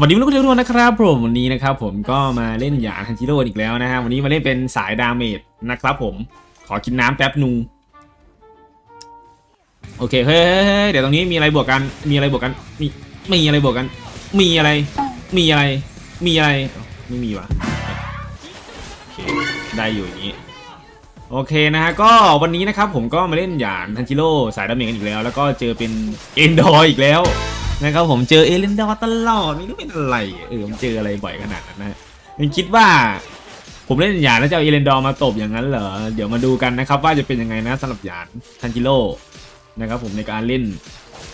สวัสดีทุกคนทุกคนนะครับผมวันนี้นะครับผมก็มาเล่นหยาฮันจิโร่อีกแล้วนะฮะวันนี้มาเล่นเป็นสายดาเมจนะครับผม ขอกินน้ำแป๊บนึงโอเคเฮ้ยเดี๋ยวตรงนี้มีอะไรบวกกันมีอะไรบวกกันมีมีอะไรบวกกัน มีอะไร มีอะไร มีอะไรไม่มีวะโอเคได้อยู่อย่างนี้โอเคนะฮะก็วันนี้นะครับผมก็มาเล่นหยานทันจิโร่สายดาเมจกันอีกแล้ว แล้วก็เจอเป็นเอนดอร์อีกแล้ว นะครับผมเจอเอเลนดอร์ตลอดไม่รู้เป็นอะไรเออผมเจออะไรบ่อยขนาดนั้นนะฮะยังคิดว่า ผมเล่นหยานแล้วจะเอาเอเลนดอร์มาตบอย่างนั้นเหรอเดี๋ยวมาดูกันนะครับว่าจะเป็นยังไงนะสำหรับหยานทันจิโร่นะครับผมในการเล่น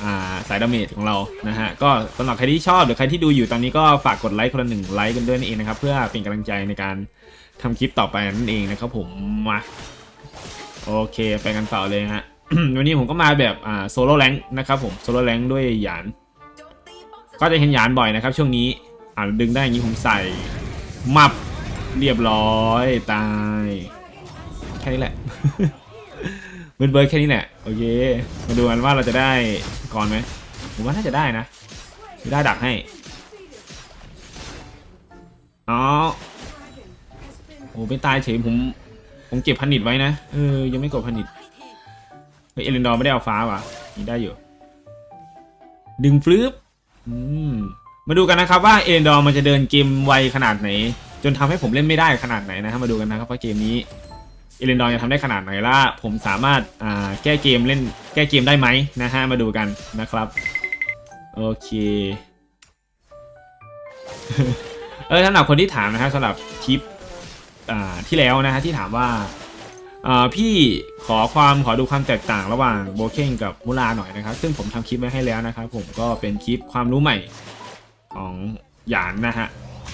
อ่าสายดาเมจของเรานะฮะก็สำหรับใครที่ชอบหรือใครที่ดูอยู่ตอนนี้ก็ฝากกดไลค์คนละหนึ่งไลค์กันด้วยนั่นเองนะครับเพื่อเป็นกำลังใจในการทำคลิปต่อไปนั่นเองนะครับผมมาโอเคไปกันต่อเลยฮะวันนี้ผมก็มาแบบอ่าโซโล่แรงนะครับผมโซโล่แรงด้วยหยาน ก็จะเห็นหยานบ่อยนะครับ ช่วงนี้อ่าดึงได้อย่างนี้ผมใส่มับเรียบร้อยตาย แค่นี้แหละเบิร์ดเบิร์ดแค่นี้แหละโอเคมาดูกันว่าเราจะได้ก่อนไหมผมว่าน่าจะได้นะได้ดักให้อ๋อโอ้เป็นตายเฉยผมผมเก็บพันนิดไว้นะเออยังไม่กดพันนิดเฮ้ยเอเลนดอร์ไม่ได้เอาฟ้าว่ะนี่ได้อยู่ ดึงฟลืป อืมมาดูกันนะครับว่าเอเลนดอร์มันจะเดินเกมไวขนาดไหน จนทำให้ผมเล่นไม่ได้ขนาดไหนนะครับมาดูกันนะครับว่าเกมนี้เอเลนดอร์จะทำได้ขนาดไหนล่ะผมสามารถอ่าแก้เกมเล่นแก้เกมได้ไหมนะฮะมาดูกันนะครับโอเคเออสำหรับคนที่ถามนะครับสำหรับคลิปอ่าที่แล้วนะฮะที่ถามว่า พี่ขอความขอดูความแตกต่างระหว่างโบเก้งกับมูลาหน่อยนะครับ ซึ่งผมทำคลิปไว้ให้แล้วนะครับ ผมก็เป็นคลิปความรู้ใหม่ของหยานนะฮะ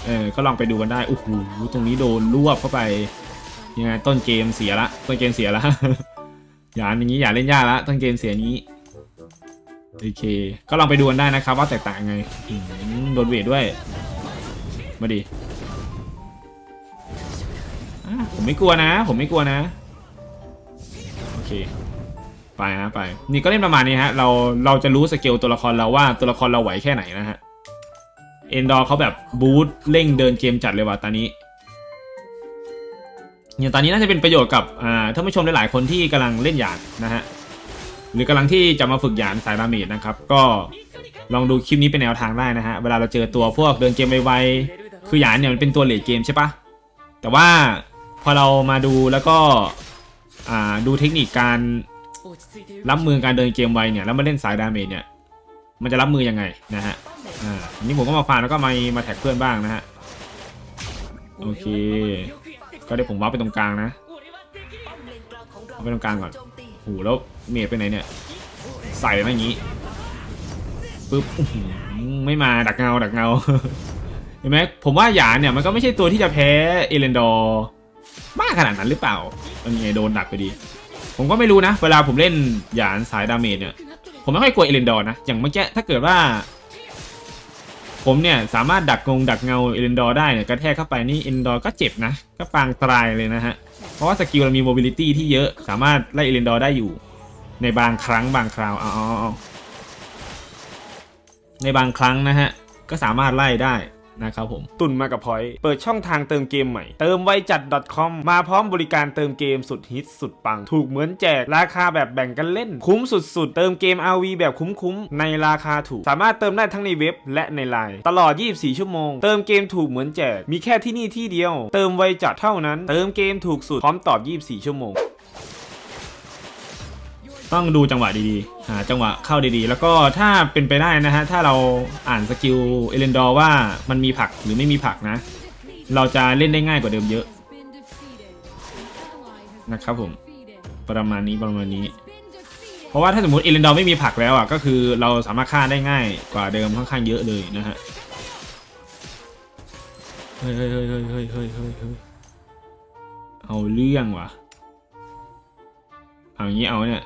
เออก็ลองไปดูกันได้โอ้โหตรงนี้โดนรวบเข้าไปยังไงต้นเกมเสียละต้นเกมเสียละหยานอย่างนี้อย่าเล่นยากละต้นเกมเสียนี้โอเค ก็ลองไปดูกันได้นะครับ ว่าแตกต่างไงโดนเวทด้วย มาดิผมไม่กลัวนะ ผมไม่กลัวนะ เคไปฮะไป นี่ก็เล่นประมาณนี้ฮะเราเราจะรู้สเกลตัวละครเราว่าตัวละครเราไหวแค่ไหนนะฮะเอนดอร์เขาแบบบูทเร่งเดินเกมจัดเลยว่ะตอนนี้อย่างตอนนี้น่าจะเป็นประโยชน์กับอ่าท่านผู้ชมหลายๆคนที่กำลังเล่นหยาดนะฮะหรือกำลังที่จะมาฝึกหยาดสายดาเมจนะครับ ก็ลองดูคลิปนี้เป็นแนวทางได้นะฮะเวลาเราเจอตัวพวกเดินเกมไวๆคือหยาดเนี่ยมันเป็นตัวเลดเกมใช่ปะแต่ว่าพอเรามาดูแล้วก็ ดูเทคนิคการรับมือการเดินเกมไวเนี่ยแล้วมาเล่นสายดาเมจเนี่ยมันจะรับมือยังไงนะฮะอ่าอันนี้ผมก็มาฟาร์แล้วก็มามาแท็กเพื่อนบ้างนะฮะโอเค ก็เดี๋ยวผมว้าร์ปไปตรงกลางนะเอาไปตรงกลางก่อนโอ้โหแล้วเมจไปไหนเนี่ยใส่มาอย่างนี้ปึ๊บไม่มาดักเงาดักเงาเห็นไหมผมว่าหยานเนี่ยมันก็ไม่ใช่ตัวที่จะแพ้เอเลนดอร์ มากขนาดนั้นหรือเปล่ามันยังไงโดนดักไปดี ผมก็ไม่รู้นะ เวลาผมเล่นหยานสายดาเมจเนี่ย ผมไม่ค่อยกลัวเอเลนดอร์นะ อย่างเมื่อกี้ถ้าเกิดว่า ผมเนี่ยสามารถดักงงดักเงาเอเลนดอร์ได้เนี่ยกระแทกเข้าไปนี่เอเลนดอร์ก็เจ็บนะ ก็ปางตรายเลยนะฮะ เพราะว่าสกิลเรามีโมบิลิตี้ที่เยอะ สามารถไล่เอเลนดอร์ได้อยู่ ในบางครั้งบางคราวอ๋ออ๋ออ๋อในบางครั้งนะฮะ ก็สามารถไล่ได้ นะครับผม ตุนมากับพอยต์เปิดช่องทางเติมเกมใหม่ เติมไวจัด .com มาพร้อมบริการเติมเกมสุดฮิตสุดปัง ถูกเหมือนแจก ราคาแบบแบ่งกันเล่น คุ้มสุดๆ เติมเกม RV แบบคุ้มๆ ในราคาถูก สามารถเติมได้ทั้งในเว็บและในไลน์ตลอด 24 ชั่วโมง เติมเกมถูกเหมือนแจก มีแค่ที่นี่ที่เดียว เติมไวจัดเท่านั้น เติมเกมถูกสุดพร้อมตอบ 24 ชั่วโมง ต้องดูจังหวะดีๆหาจังหวะเข้าดีๆ แล้วก็ถ้าเป็นไปได้นะฮะ ถ้าเราอ่านสกิลเอเลนดอร์ว่ามันมีผักหรือไม่มีผักนะ เราจะเล่นได้ง่ายกว่าเดิมเยอะ นะครับผม ประมาณนี้ประมาณนี้ เพราะว่าถ้าสมมติเอเลนดอร์ไม่มีผักแล้วอะ ก็คือเราสามารถฆ่าได้ง่ายกว่าเดิมค่อนข้างเยอะเลยนะฮะ เฮ้ยเฮ้ยเฮ้ยเฮ้ยเฮ้ยเฮ้ยเฮ้ยเอาเรื่องว่ะ เอาอย่างนี้เอาเนี่ย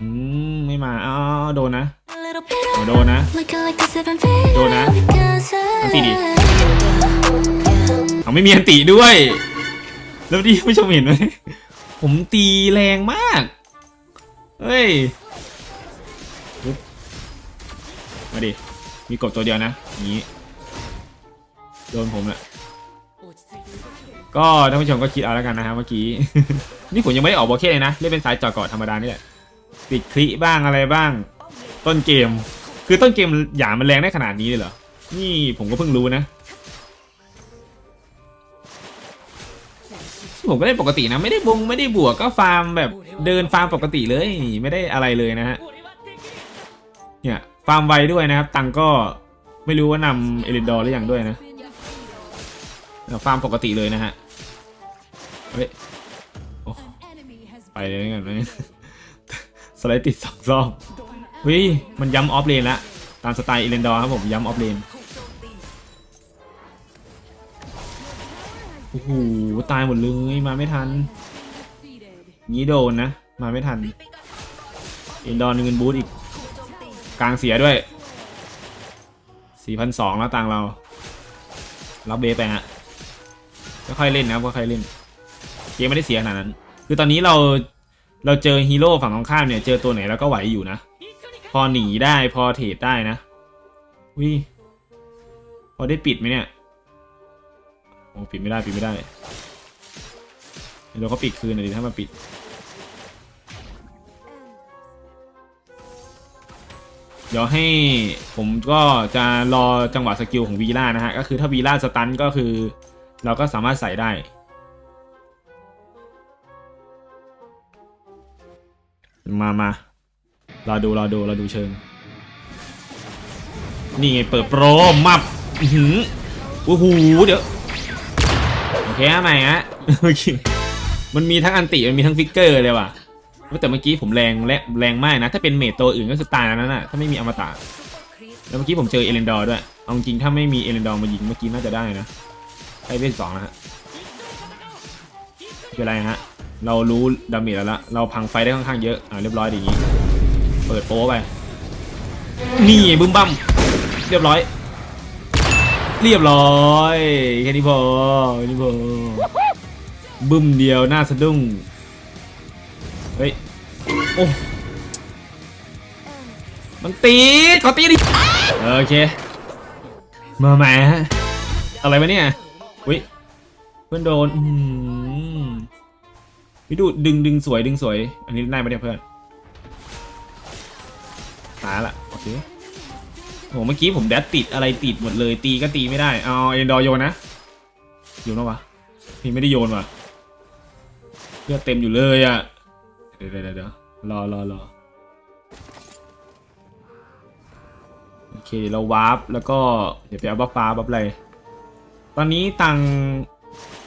อืมไม่มาอ้าวโดนนะเอาโดนนะโดนนะอันตีดิเอาไม่มีอันติด้วย แล้วดีผู้ชมเห็นไหมผมตีแรงมาก เฮ้ยปึ๊บมาดิ มีกบตัวเดียวนะอย่างนี้โดนผมแหละก็ท่านผู้ชมก็คิดเอาแล้วกันนะฮะเมื่อกี้ นี่ผมยังไม่ได้ออกโบเก้เลยนะ เล่นเป็นสายเจอดเกาะธรรมดานี่แหละ ติดคลิบ้างอะไรบ้าง ต้นเกม คือต้นเกมหยามันแรงได้ขนาดนี้เลยเหรอ นี่ผมก็เพิ่งรู้นะ ผมก็เล่ปกตินะ ไม่ได้บงไม่ได้บวกก็ฟาร์มแบบเดินฟาร์มปกติเลยไม่ได้อะไรเลยนะฮะ เนี่ยฟาร์มไวด้วยนะครับ ตังก็ไม่รู้ว่านำเอลิดอร์หรือยังด้วยนะฟาร์มปกติเลยนะฮะ เฮ้ย ไปเลยกันเลย สไลด์ติดสองรอบเฮ้ยมันย้ำออฟเลนละตามสไตล์เอเลนดอร์ครับผมย้ำออฟเลนโอ้โหตายหมดเลยมาไม่ทันงี้โดนนะ มาไม่ทันเอเลนดอร์เงินบูทอีก กลางเสียด้วย 4,200แล้วตังเรา รับเบไปฮะค่อยๆเล่นนะครับค่อยๆเล่น เกมไม่ได้เสียขนาดนั้น คือตอนนี้เรา เราเจอฮีโร่ฝั่งตรงข้ามเนี่ยเจอตัวไหนแล้วก็ไหวอยู่นะ พอหนีได้พอเทรดได้นะวิพอได้ปิดไหมเนี่ยโอ้ปิดไม่ได้ปิดไม่ได้เดี๋ยวเราก็ปิดคืนหน่อยดิถ้ามันปิดเดี๋ยวให้ผมก็จะรอจังหวะสกิลของวีล่านะฮะ ก็คือถ้าวีล่าสตันก็คือ เราก็สามารถใส่ได้ มามารอดูรอดูรอดูเชิง นี่ไงเปิดโปรมับหือโอ้โหเดี๋ยวโอเคใหม่ฮะเมื่อกี้มันมีทั้งอันติมันมีทั้งฟิกเกอร์เลยว่ะแต่เมื่อกี้ผมแรงและแรงมากนะ ถ้าเป็นเมทตัวอื่นก็คือตายแล้วนั่นน่ะถ้าไม่มีอมตะแล้วเมื่อกี้ผมเจอเอเลนดอร์ด้วยเอาจริงถ้าไม่มีเอเลนดอร์มายิงเมื่อกี้น่าจะได้นะได้เวทสองนะฮะเป็นไรฮะ เรารู้ดาเมจแล้วละเราพังไฟได้ค่อนข้างเยอะ อ่าเรียบร้อยดีอย่างงี้ เปิดโป๊ไป นี่บึ้มบั้มเรียบร้อย เรียบร้อยแค่นี้พอแค่นี้พอบึ้มเดียวหน้าสะดุ้ง เฮ้ย โอ้ มันตีขอตีดิ โอเค มาแหมอะไรวะเนี่ยอุ้ยเพื่อนโดน อืมวิดูดึงดึงสวยดึงสวย อันนี้ได้ไหมเนี่ยเพื่อนตายละโอเคโหเมื่อกี้ผมแดดติดอะไรติดหมดเลยตีก็ตีไม่ได้เอาเอ็นดอร์โยนนะโยนแล้วะพี่ไม่ได้โยนวะเลือดเต็มอยู่เลยอะเดี๋ยวเดี๋ยวเดี๋ยวรอรอรอโอเคเราวาร์ปแล้วก็เดี๋ยวไปเอาบัฟฟ้าบัฟอะไรตอนนี้ตัง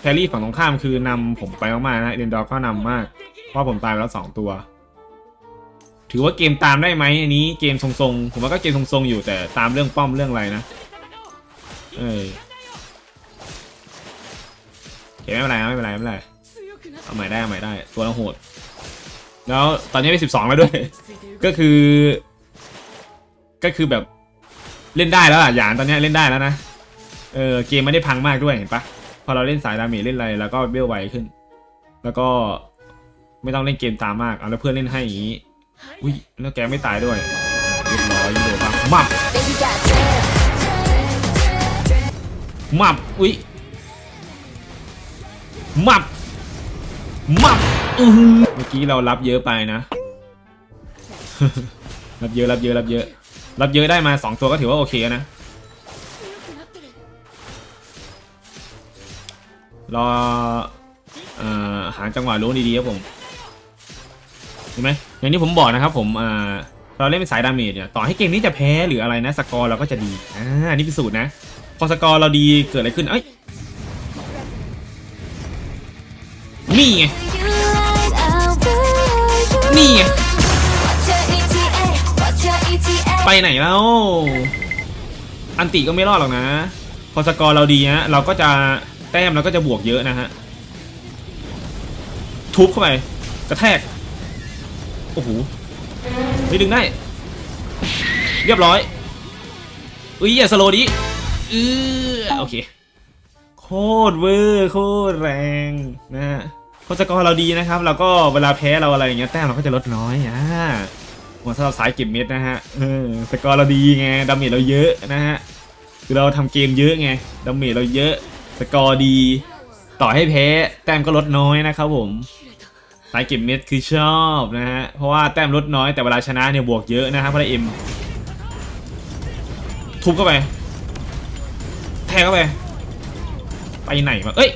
แครี่ฝั่งตรงข้ามคือนำผมไปมากๆนะเดนดอร์ก็นำมาก เพราะผมตายไปแล้วสองตัว ถือว่าเกมตามได้ไหมอันนี้เกมทรงๆ ผมว่าก็เกมทรงๆอยู่แต่ตามเรื่องป้อมเรื่องอะไรนะ เอ้ยโอเคไม่เป็นไรไม่เป็นไรไม่เป็นไรเอาใหม่ได้เอาใหม่ได้ ตัวเราโหด แล้วตอนนี้ไปสิบสองแล้วด้วย ก็คือ ก็คือแบบเล่นได้แล้วอะหยานตอนนี้เล่นได้แล้วนะ เออเกมไม่ได้พังมากด้วยเห็นปะ พอเราเล่นสายดาเมจเล่นอะไรแล้วก็เบี้ยวไวขึ้น แล้วก็ไม่ต้องเล่นเกมตามมากเอาแล้วเพื่อนเล่นให้อย่างนี้อุ้ยแล้วแกไม่ตายด้วยเรียบร้อยยิงเลยปะมับมับอุ้ยมับมับอื้อหือเมื่อกี้เรารับเยอะไปนะ รับเยอะรับเยอะรับเยอะ รับเยอะได้มาสองตัวก็ถือว่าโอเคนะ รอเอ่อหาจังหวะรู้ดีๆครับผมเห็นไหมอย่างที่ผมบอกนะครับผมเราเล่นเป็นสายดาเมจเนี่ยต่อให้เกมนี้จะแพ้หรืออะไรนะสกอร์เราก็จะดีอ่าอันนี้พิสูจน์นะพอสกอร์เราดีเกิดอะไรขึ้นเอ้ยนี่ไงนี่ไงไปไหนแล้วอันติก็ไม่รอดหรอกนะ พอสกอร์เราดีฮะเราก็จะ แต้มเราก็จะบวกเยอะนะฮะ ทุบเข้าไป กระแทก โอ้โหไม่ดึงได้ เรียบร้อยอุ้ยอย่าสโลดิเออโอเค โคตรเวอร์โคตรแรงนะฮะพอสกอร์เราดีนะครับ เราก็เวลาแพ้เราอะไรอย่างเงี้ยแต้มเราก็จะลดน้อยอ่าหมดสำหรับสายเก็บเม็ดนะฮะเออสกอร์เราดีไงดาเมจเราเยอะนะฮะคือเราทำเกมเยอะไงดาเมจเราเยอะ สกอร์ดี ต่อให้แพ้ แต้มก็ลดน้อยนะครับผมสายเก็บเม็ดคือชอบนะฮะ เพราะว่าแต้มลดน้อยแต่เวลาชนะเนี่ยบวกเยอะนะครับเพราะไดเอ็มทุบเข้าไป แทงเข้าไป ไปไหนมาเอ้ย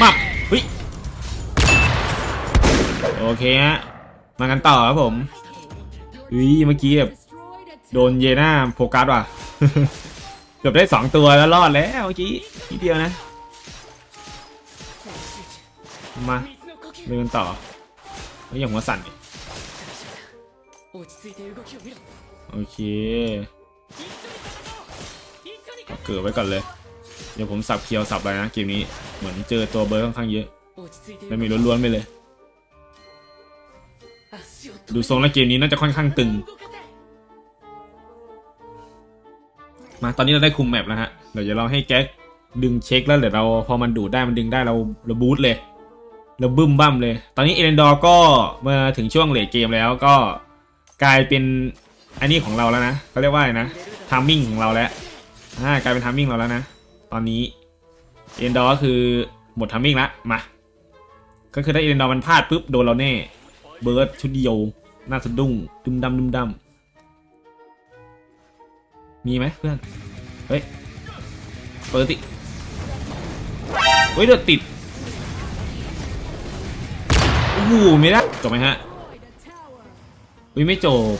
มับเฮ้ยโอเคฮะ มากันต่อครับผมเฮ้ยเมื่อกี้แบบโดนเยน่าโฟกัสว่ะ เกือบได้สองตัวแล้วรอดแล้วเมื่อกี้ทีเดียวนะ มาเดินต่อไม่อย่างหัวสั่นโอเคเกิดไว้ก่อนเลย เดี๋ยวผมสับเคียวสับอะไรนะเกมนี้ เหมือนเจอตัวเบอร์ค่อนข้างเยอะแล้วมีล้วนๆไปเลย ดูทรงแล้วเกมนี้น่าจะค่อนข้างตึง มาตอนนี้เราได้คุมแมปแล้วฮะเดี๋ยวจะลองให้แก๊กดึงเช็คแล้วเดี๋ยวเราพอมันดูดได้มันดึงได้เราเราบูทเลยเราบึ้มบั้มเลย ตอนนี้เอเลนดอร์ก็เมื่อถึงช่วงเลทเกมแล้วก็กลายเป็นอันนี้ของเราแล้วนะเขาเรียกว่าอะไรนะทามมิ่งของเราแล้วอ่ากลายเป็นทามมิ่งเราแล้วนะ ตอนนี้เอเลนดอร์ก็คือหมดทามมิ่งละมาก็คือถ้าเอเลนดอร์มันพลาดปุ๊บโดนเราแน่เบิร์ดชุดเดียวน้าสะดุ้งดุมดำดุมดำ มีไหมเพื่อน เฮ้ย เปิดติเฮ้ยเดือดติด โอ้โหไม่ได้จบไหมฮะอุ้ยไม่จบ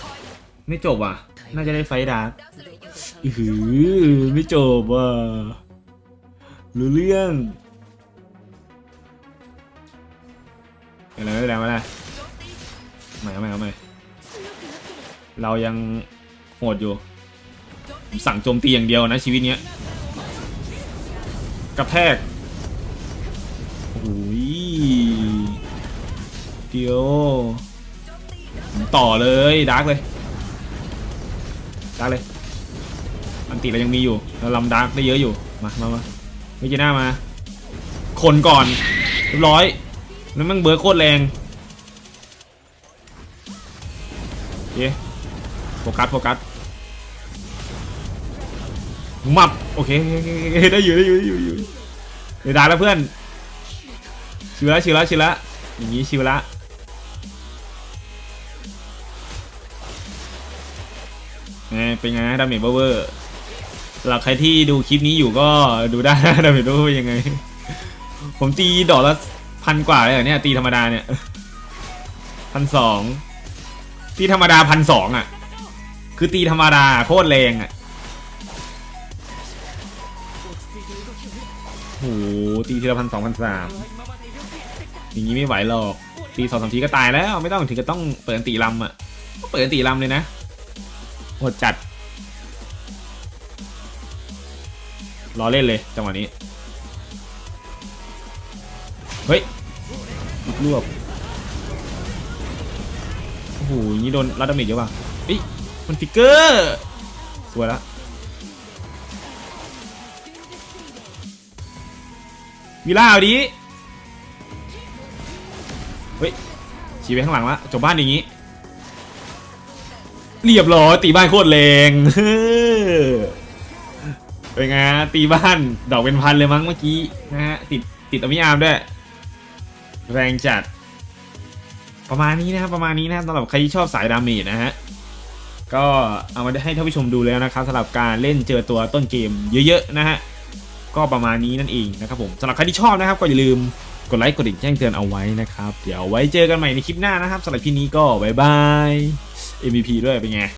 ไม่จบว่ะ น่าจะได้ไฟดาร์กอือหือไม่จบว่ะรู้เรื่องอะไรไม่ไรไม่เป็นไรใหม่เอาใหม่เอาใหม่เรายังโหดอยู่ สั่งโจมตีอย่างเดียวนะชีวิตเนี้ยกระแทกโอ้ยเดียวต่อเลยดาร์กเลยดาร์กเลยอันติเรายังมีอยู่เราลำดาร์กได้เยอะอยู่มามามาไม่จีน่ามา คนก่อนเรียบร้อยแล้วมันเบิร์โคตรแรงโอเคโฟกัสโฟกัส มับโอเคได้อยู่ได้อยู่ได้อยู่ได้อยู่เดี๋ยวได้แล้วเพื่อนชิวละชิวละชิวละอย่างนี้ชิวละไงเป็นไงดาเมจเวอร์สำหรับใครที่ดูคลิปนี้อยู่ก็ดูได้ดาเมจเวอร์ยังไง ผมตีดอกละพันกว่าเลยเหรอเนี่ยตีธรรมดาเนี่ยพันสองตีธรรมดาพันสองอะ คือตีธรรมดาโคตรแรงอะ ตีทีละพันสองพันสามอย่างนี้ไม่ไหวหรอก ตีสองสามทีก็ตายแล้วไม่ต้องถึงจะต้องเปิดตีลำอะก็เปิดตีลำเลยนะโหดจัด รอเล่นเลยจังหวะนี้ เฮ้ยรวบโอ้โหนี่โดนรัดดาเมจเยอะป่ะอิ่ยมันฟิกเกอร์ สวยละ วิล่าเอาดีเฮ้ยชี้ไปข้างหลังละจบบ้านอย่างนี้ เรียบร้อยตีบ้านโคตรแรงเป็นไงฮะตีบ้านดอกเป็นพันเลยมั้งเมื่อกี้นะฮะติดติดอมิอามด้วย แรงจัด ประมาณนี้นะครับประมาณนี้นะครับสำหรับใครที่ชอบสายดาเมจนะฮะก็เอามาให้ท่านผู้ชมดูแล้วนะครับสำหรับการเล่นเจอตัวต้นเกมเยอะๆนะฮะ ก็ประมาณนี้นั่นเองนะครับผมสำหรับใครที่ชอบนะครับ ก็อย่าลืมกดไลค์กดติดแจ้งเตือนเอาไว้นะครับ เดี๋ยวไว้เจอกันใหม่ในคลิปหน้านะครับสำหรับที่นี้ก็บายบาย MVP ด้วยเป็นไง